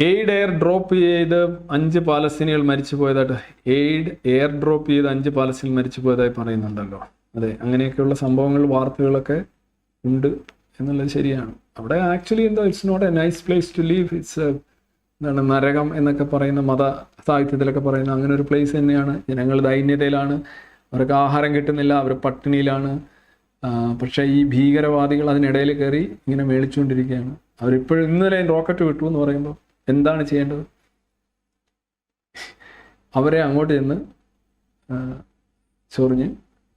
Aid air drop ചെയ്ത് അഞ്ച് പാലസ്തീനികൾ മരിച്ചു പോയതായിട്ട് എയ്ഡ് എയർ ഡ്രോപ്പ് ചെയ്ത് അഞ്ച് പാലസ്തീനികൾ മരിച്ചു പോയതായി പറയുന്നുണ്ടല്ലോ. അതെ അങ്ങനെയൊക്കെയുള്ള സംഭവങ്ങൾ വാർത്തകളൊക്കെ ഉണ്ട് എന്നുള്ളത് ശരിയാണ്. അവിടെ ആക്ച്വലി എന്തോ it's not a nice place to leave it's എന്താണ് നരകം എന്നൊക്കെ പറയുന്ന മത സാഹിത്യത്തിലൊക്കെ പറയുന്ന അങ്ങനെ ഒരു പ്ലേസ് തന്നെയാണ്. ജനങ്ങൾ ദൈന്യതയിലാണ് അവർക്ക് ആഹാരം കിട്ടുന്നില്ല അവർ പട്ടിണിയിലാണ്. പക്ഷേ ഈ ഭീകരവാദികൾ അതിനിടയിൽ കയറി ഇങ്ങനെ മേളിച്ചുകൊണ്ടിരിക്കുകയാണ്. അവരിപ്പോഴും ഇന്നലെ റോക്കറ്റ് വിട്ടു എന്ന് പറയുമ്പോൾ എന്താണ് ചെയ്യേണ്ടത്? അവരെ അങ്ങോട്ട് ചെന്ന് ചൊറിഞ്ഞ്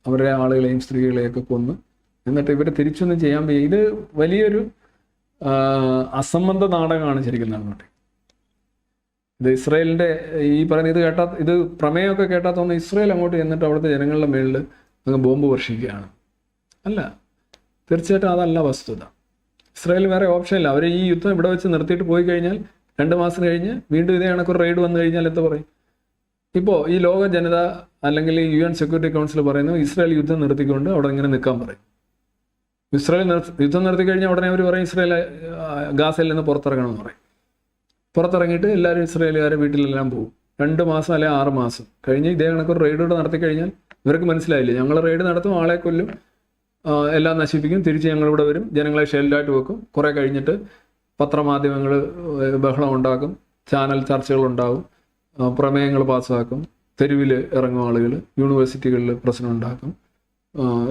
അവരുടെ ആളുകളെയും സ്ത്രീകളെയൊക്കെ കൊന്ന് എന്നിട്ട് ഇവരെ തിരിച്ചൊന്നും ചെയ്യാൻ ഇത് വലിയൊരു അസംബന്ധ നാടകമാണ് ശരിക്കും നടന്നോട്ടെ. ഇത് ഇസ്രയേലിന്റെ ഈ പറയുന്ന ഇത് കേട്ടാ ഇത് പ്രമേയമൊക്കെ കേട്ടാ തോന്നുന്നു ഇസ്രയേൽ അങ്ങോട്ട് ചെന്നിട്ട് അവിടുത്തെ ജനങ്ങളുടെ മേളിൽ അങ്ങ് ബോംബ് വർഷിക്കുകയാണ്. അല്ല തീർച്ചയായിട്ടും അതല്ല വസ്തുത. ഇസ്രയേൽ വേറെ ഓപ്ഷൻ ഇല്ല. അവർ ഈ യുദ്ധം ഇവിടെ വെച്ച് നിർത്തിയിട്ട് പോയി കഴിഞ്ഞാൽ രണ്ട് മാസം കഴിഞ്ഞ് വീണ്ടും ഇതേ കണക്കൊരു റെയ്ഡ് വന്നു കഴിഞ്ഞാൽ എന്താ പറയും? ഇപ്പോൾ ഈ ലോക ജനത അല്ലെങ്കിൽ യു എൻ സെക്യൂരിറ്റി കൗൺസിൽ പറയുന്നു ഇസ്രായേൽ യുദ്ധം നിർത്തിക്കൊണ്ട് അവിടെ ഇങ്ങനെ നിൽക്കാൻ പറയും. ഇസ്രായേൽ യുദ്ധം നിർത്തി കഴിഞ്ഞാൽ ഉടനെ അവർ പറയും ഇസ്രായേൽ ഗാസയിൽ നിന്ന് പുറത്തിറങ്ങണം എന്ന് പറയും. പുറത്തിറങ്ങിയിട്ട് എല്ലാവരും ഇസ്രായേലുകാരെ വീട്ടിലെല്ലാം പോകും. രണ്ട് മാസം അല്ലെങ്കിൽ ആറ് മാസം കഴിഞ്ഞ് ഇതേ കണക്കൊരു റെയ്ഡ് കൂടെ നടത്തി കഴിഞ്ഞാൽ ഇവർക്ക് മനസ്സിലായില്ല? ഞങ്ങൾ റെയ്ഡ് നടത്തും ആളെ കൊല്ലും എല്ലാം നശിപ്പിക്കും തിരിച്ച് ഞങ്ങളിവിടെ വരും ജനങ്ങളെ ഷെൽഡായിട്ട് വെക്കും. കുറേ കഴിഞ്ഞിട്ട് പത്രമാധ്യമങ്ങൾ ബഹളം ഉണ്ടാക്കും ചാനൽ ചർച്ചകൾ ഉണ്ടാകും പ്രമേയങ്ങൾ പാസ്സാക്കും തെരുവിൽ ഇറങ്ങും ആളുകൾ യൂണിവേഴ്സിറ്റികളിൽ പ്രശ്നം ഉണ്ടാക്കും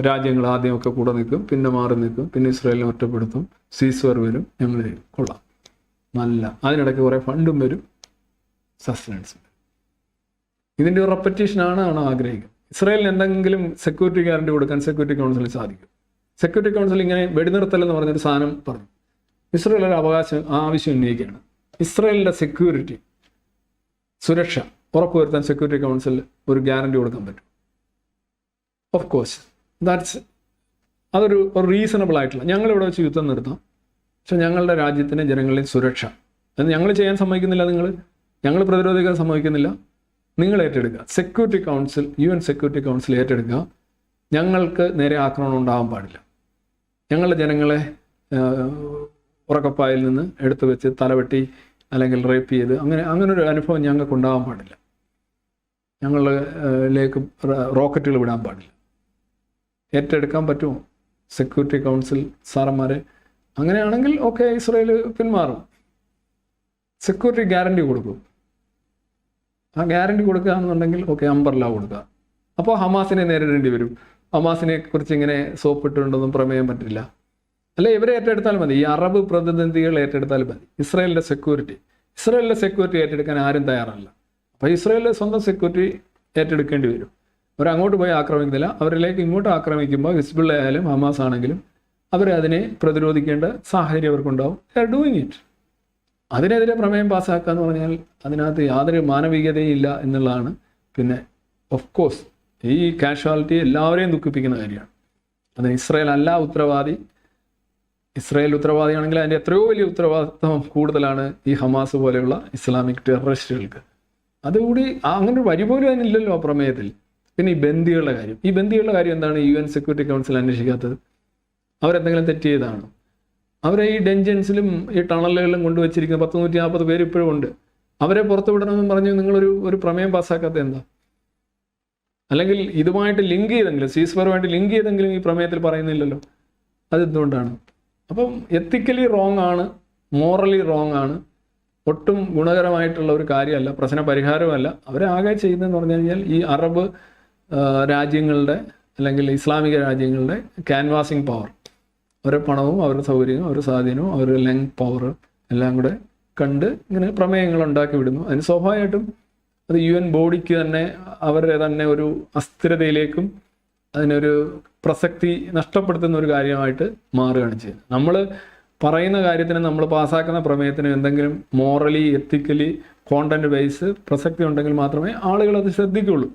രാജ്യങ്ങൾ ആദ്യമൊക്കെ കൂടെ നിൽക്കും പിന്നെ മാറി നിൽക്കും പിന്നെ ഇസ്രായേലിനെ ഒറ്റപ്പെടുത്തും സീസ്വർ വരും ഞങ്ങൾ കൊള്ളാം. നല്ല. അതിനിടയ്ക്ക് കുറേ ഫണ്ടും വരും. സസ്റ്റനൻസ് ഇതിന്റെ ഒരു റെപ്പറ്റീഷനാണ് ആണ് ആഗ്രഹിക്കുന്നത് ഇസ്രായേലിന് എന്തെങ്കിലും സെക്യൂരിറ്റി ഗ്യാരണ്ടി കൊടുക്കാൻ സെക്യൂരിറ്റി കൗൺസിലിന് സാധിക്കും. സെക്യൂരിറ്റി കൗൺസിൽ ഇങ്ങനെ വെടിനിർത്തൽ എന്ന് പറഞ്ഞൊരു സാധനം പറഞ്ഞു. ഇസ്രായേൽ ഒരു അവകാശം ആവശ്യം ഉന്നയിക്കുകയാണ്. ഇസ്രയേലിന്റെ സെക്യൂരിറ്റി സുരക്ഷ ഉറപ്പുവരുത്താൻ സെക്യൂരിറ്റി കൗൺസിൽ ഒരു ഗ്യാരണ്ടി കൊടുക്കാൻ പറ്റും. ഓഫ് കോഴ്സ് ദാറ്റ്സ് അതൊരു റീസണബിൾ ആയിട്ടുള്ള ഞങ്ങളിവിടെ വെച്ച് യുദ്ധം നിർത്താം. പക്ഷെ ഞങ്ങളുടെ രാജ്യത്തിന് ജനങ്ങളുടെ സുരക്ഷ. അത് ഞങ്ങൾ ചെയ്യാൻ സമ്മതിക്കുന്നില്ല നിങ്ങൾ. ഞങ്ങൾ പ്രതിരോധിക്കാൻ സമ്മതിക്കുന്നില്ല. നിങ്ങൾ ഏറ്റെടുക്കുക. Security council U N security council ഏറ്റെടുക്കുക. ഞങ്ങൾക്ക് നേരെ ആക്രമണം ഉണ്ടാകാൻ പാടില്ല. ഞങ്ങളുടെ ജനങ്ങളെ ഉറക്കപ്പായിൽ നിന്ന് എടുത്തു വെച്ച് തലവെട്ടി അല്ലെങ്കിൽ റേപ്പ് ചെയ്ത് അങ്ങനെ അങ്ങനെ ഒരു അനുഭവം ഞങ്ങൾക്ക് ഉണ്ടാകാൻ പാടില്ല ഞങ്ങളിലേക്ക് റോക്കറ്റുകൾ വിടാൻ പാടില്ല. ഏറ്റെടുക്കാൻ പറ്റുമോ? സെക്യൂരിറ്റി കൗൺസിൽ സാറന്മാരെ അങ്ങനെയാണെങ്കിൽ ഓക്കെ ഇസ്രയേൽ പിന്മാറും. സെക്യൂരിറ്റി ഗ്യാരണ്ടി കൊടുക്കും. ആ ഗ്യാരണ്ടി കൊടുക്കുക എന്നുണ്ടെങ്കിൽ ഓക്കെ അമ്പർല കൊടുക്കുക. അപ്പോൾ ഹമാസിനെ നേരിടേണ്ടി വരും. ഹമാസിനെ കുറിച്ച് ഇങ്ങനെ സോപ്പിട്ടുണ്ടെന്നും പ്രമേയം പറ്റില്ല. അല്ലെ ഇവരെ ഏറ്റെടുത്താൽ മതി. ഈ അറബ് പ്രതിനിധികൾ ഏറ്റെടുത്താൽ മതി. ഇസ്രായേലിന്റെ സെക്യൂരിറ്റി ഇസ്രായേലിന്റെ സെക്യൂരിറ്റി ഏറ്റെടുക്കാൻ ആരും തയ്യാറല്ല. അപ്പോൾ ഇസ്രായേലിലെ സ്വന്തം സെക്യൂരിറ്റി ഏറ്റെടുക്കേണ്ടി വരും. അവർ അങ്ങോട്ട് പോയി ആക്രമിക്കുന്നില്ല. അവരിലേക്ക് ഇങ്ങോട്ട് ആക്രമിക്കുമ്പോൾ ഹിസ്ബുള്ള ആയാലും ഹമാസ് ആണെങ്കിലും അവർ അതിനെ പ്രതിരോധിക്കേണ്ട സാഹചര്യം അവർക്കുണ്ടാവും. ദ ആർ ഡൂയിങ് ഇറ്റ് അതിനെതിരെ പ്രമേയം പാസ്സാക്കുക എന്ന് പറഞ്ഞാൽ അതിനകത്ത് യാതൊരു മാനവികതയും ഇല്ല എന്നുള്ളതാണ്. പിന്നെ ഓഫ് കോഴ്സ് ഈ കാഷ്വാലിറ്റി എല്ലാവരെയും ദുഃഖിപ്പിക്കുന്ന കാര്യമാണ്. അതിന് ഇസ്രയേൽ അല്ല ഉത്തരവാദി. ഇസ്രായേൽ ഉത്തരവാദിയാണെങ്കിൽ അതിന്റെ എത്രയോ വലിയ ഉത്തരവാദിത്വം കൂടുതലാണ് ഈ ഹമാസ് പോലെയുള്ള ഇസ്ലാമിക് ടെററിസ്റ്റുകൾക്ക്. അതുകൂടി അങ്ങനെ ഒരു വരി പോലും അതിനില്ലല്ലോ പ്രമേയത്തിൽ. പിന്നെ ഈ ബന്ദികളുടെ കാര്യം. ഈ ബന്ദികളുടെ കാര്യം എന്താണ് യു എൻ സെക്യൂരിറ്റി കൗൺസിൽ അന്വേഷിക്കാത്തത്? അവരെന്തെങ്കിലും തെറ്റ് ചെയ്തതാണോ? അവരെ ഈ ഡെഞ്ചൻസിലും ഈ ടണലുകളിലും കൊണ്ടുവച്ചിരിക്കുന്ന പത്ത് നൂറ്റി നാൽപ്പത് പേര് ഇപ്പോഴും ഉണ്ട്. അവരെ പുറത്തു വിടണമെന്ന് പറഞ്ഞ് നിങ്ങളൊരു ഒരു പ്രമേയം പാസ്സാക്കാത്ത എന്താ? അല്ലെങ്കിൽ ഇതുമായിട്ട് ലിങ്ക് ചെയ്തെങ്കിലും സീസ്ഫറുമായിട്ട് ലിങ്ക് ചെയ്തെങ്കിലും ഈ പ്രമേയത്തിൽ പറയുന്നില്ലല്ലോ. അതെന്തുകൊണ്ടാണ്? അപ്പം എത്തിക്കലി റോങ് ആണ് മോറലി റോങ് ആണ്. ഒട്ടും ഗുണകരമായിട്ടുള്ള ഒരു കാര്യമല്ല പ്രശ്ന പരിഹാരമല്ല അവരാകെ ചെയ്യുന്നതെന്ന് പറഞ്ഞു കഴിഞ്ഞാൽ ഈ അറബ് രാജ്യങ്ങളുടെ അല്ലെങ്കിൽ ഇസ്ലാമിക രാജ്യങ്ങളുടെ ക്യാൻവാസിങ് പവർ അവരുടെ പണവും അവരുടെ സൗകര്യവും അവരുടെ സ്വാധീനവും അവരുടെ ലെങ് പവർ എല്ലാം കൂടെ കണ്ട് ഇങ്ങനെ പ്രമേയങ്ങൾ ഉണ്ടാക്കി വിടുന്നു. അതിന് സ്വാഭാവികമായിട്ടും അത് യു എൻ ബോഡിക്ക് തന്നെ അവരുടെ തന്നെ ഒരു അസ്ഥിരതയിലേക്കും അതിനൊരു പ്രസക്തി നഷ്ടപ്പെടുത്തുന്ന ഒരു കാര്യമായിട്ട് മാറുകയാണ് ചെയ്യുന്നത്. നമ്മൾ പറയുന്ന കാര്യത്തിന് നമ്മൾ പാസ്സാക്കുന്ന പ്രമേയത്തിന് എന്തെങ്കിലും മോറലി എത്തിക്കലി കോണ്ടന്റ് വൈസ് പ്രസക്തി ഉണ്ടെങ്കിൽ മാത്രമേ ആളുകൾ അത് ശ്രദ്ധിക്കുകയുള്ളൂ.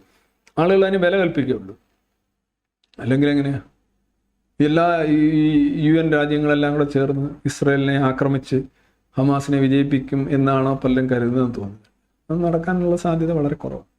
ആളുകൾ അതിന് വില കൽപ്പിക്കുകയുള്ളൂ. അല്ലെങ്കിൽ എങ്ങനെയാ? എല്ലാ ഈ യു എൻ രാജ്യങ്ങളെല്ലാം കൂടെ ചേർന്ന് ഇസ്രയേലിനെ ആക്രമിച്ച് ഹമാസിനെ വിജയിപ്പിക്കും എന്നാണോ പലരും കരുതുന്നതെന്ന് തോന്നുന്നത് അത് നടക്കാനുള്ള സാധ്യത വളരെ കുറവാണ്.